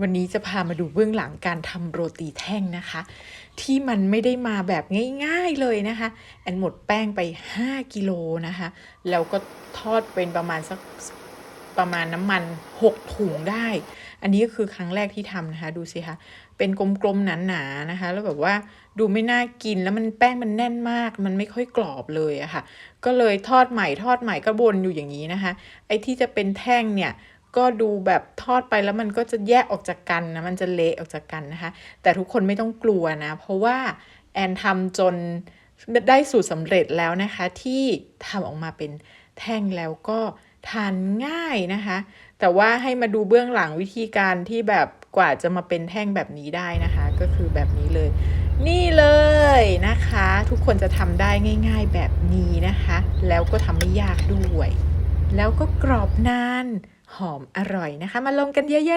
วันนี้จะพามาดูเบื้องหลังการทำโรตีแท่งนะคะ ที่มันไม่ได้มาแบบง่ายๆเลยนะคะ แอนหมดแป้งไป 5 กิโลนะคะ แล้วก็ทอดเป็นประมาณสักประมาณน้ำมัน 6 ถุงได้ อันนี้ก็คือครั้งแรกที่ทำนะคะ ดูสิคะ เป็นกลมๆหนาๆนะคะ แล้วแบบว่าดูไม่น่ากินแล้วมันแป้งมันแน่นมาก มันไม่ค่อยกรอบเลยอะค่ะ ก็เลยทอดใหม่ทอดใหม่ก็บนอยู่อย่างนี้นะคะ ไอ้ที่จะเป็นแท่งเนี่ย ก็ดูแบบทอดไปแล้วมันก็จะแยกออกจากกันนะมันจะเละออกจากกันนะคะ แต่ทุกคนไม่ต้องกลัวนะ เพราะว่าแอนทำจนได้สูตรสำเร็จแล้วนะคะ ที่ทำออกมาเป็นแท่งแล้วก็ทานง่ายนะคะ แต่ว่าให้มาดูเบื้องหลังวิธีการที่แบบกว่าจะมาเป็นแท่งแบบนี้ได้นะคะ ก็คือแบบนี้เลย นี่เลยนะคะ ทุกคนจะทำได้ง่าย ๆแบบนี้นะคะ แล้วก็ทำไม่ยากด้วย แล้วก็กรอบนาน หอมอร่อยนะคะ มาลงกันเยอะๆนะ